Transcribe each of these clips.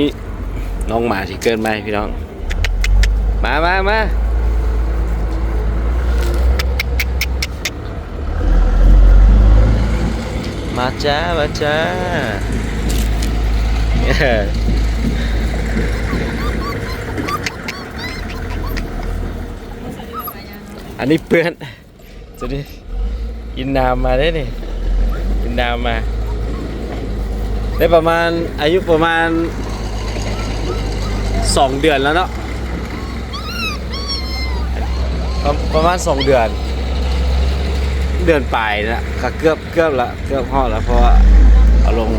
นี่น้องหมาที่เกินไหมพี่น้อง มามามามาจ้ามาจ้าอันนี้เปื้อนจะได้อินนามมาได้นี่อินนามมา ได้ประมาณอายุประมาณ สองเดือนแล้วเนาะประประมาณสองเดือน เดือนปลายนะก็เกือบเกือบละเกือบห่อดแล้วเพราะว่าเอาลง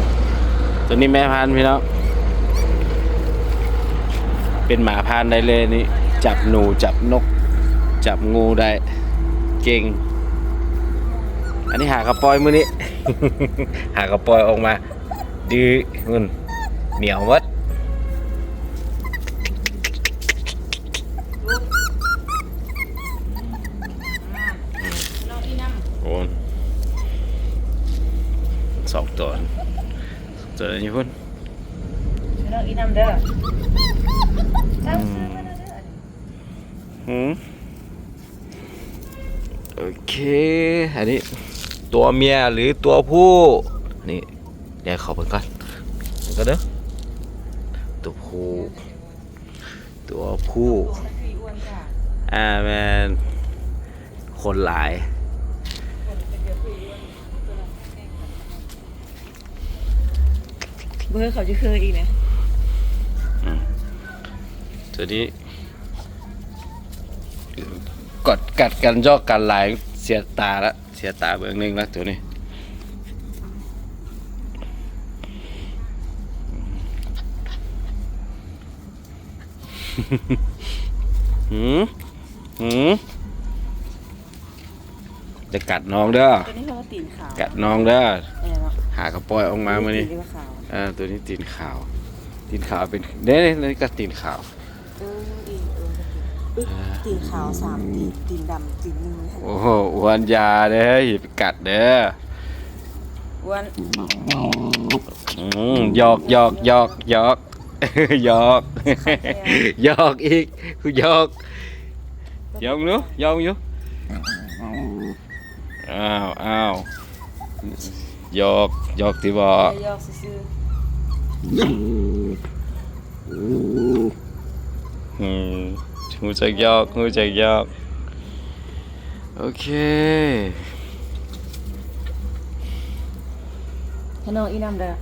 ตัวนี้แม่พันธุ์พี่น้องเป็นหมาพันธุ์ได้เลยนี่ จับหนูจับนก จับงูได้เก่ง อันนี้หากระปอยมือนี้ หากระปอยออกมาดื้อเงินเหนียววัด สองตัวตัวนี้พุ่นน้องอีน้ำเด้อตั้งซื้อมาเด้อหืมโอเค อันนี้ตัวเมียหรือตัวผู้นี่เดี๋ยวเขาไปก่อนก็เด้อตัวผู้ตัวผู้สีอ้วนจ้ะอ่าแมนคนหลาย เบอร์เขาจะเคยอีกนะตัวนี้กดกัดกันยอกกันหลายเสียตาละเสียตาเบื้องหนึงละตัวนี้หืมหืมจะกัดน้องเด้อตัวนี้เขาก็ตีนขาวกัดน้องเด้ออะไรเนาะ หากระปล่อยออกมาเมื่อนี้ตีนขาวอ่าตัวนี้ตีนขาว ตีนขาวเป็นเด้นี่ก็ตีนขาวเอออีเอออุ๊ยตีนขาวสามตีนตีนดำตีนหนึ่งให้โอ้โหอ้วนยาเด้ออย่าไปกัดเด้ออ้วนอืมหยอกหยอกหยอกหยอกหยอกหยอกอีกหยอกหยอกเนาะหยอกอยู่อ้าวอ้าว หยอกหยอกที่บ่ยอกซื่ออืมหูจักหยอกหูจักหยอก โอเคๆให้น้องอีน้ำเด้อ